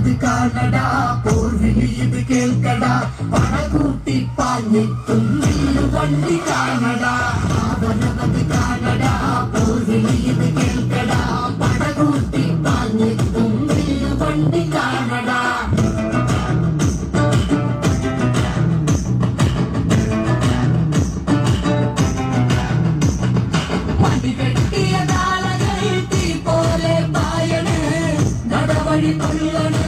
വരവത് കാണടാ പോർവിളി ഇത് കേൾക്കടാ. പടകൂട്ടി പാഞ്ഞെത്തും നെല്ലു വണ്ടി കാണടാ. ആ കാണടാ പോർവിളി ഇത് കേൾക്കടാ. പടകൂട്ടി പാഞ്ഞെത്തും നെല്ലു വണ്ടി കാണടാ. നടവഴി കൊള്ളണ്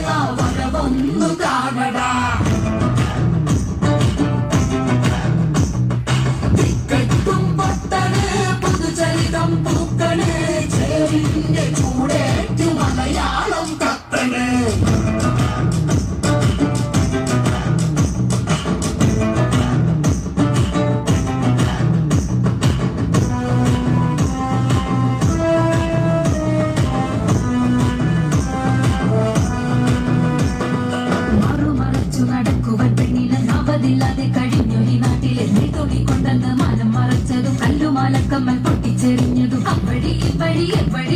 ചേരിന്റെ ചൂടേറ്റു മലയാളം കത്തണ് നവതില്ലാതെ കഴിഞ്ഞൊരു നാട്ടിലെ തൊടി കൊണ്ടെന്ന് മനം മറച്ചതും കല്ലുമാലക്കമ്മൽ പൊട്ടിച്ചെറിഞ്ഞതും. ready.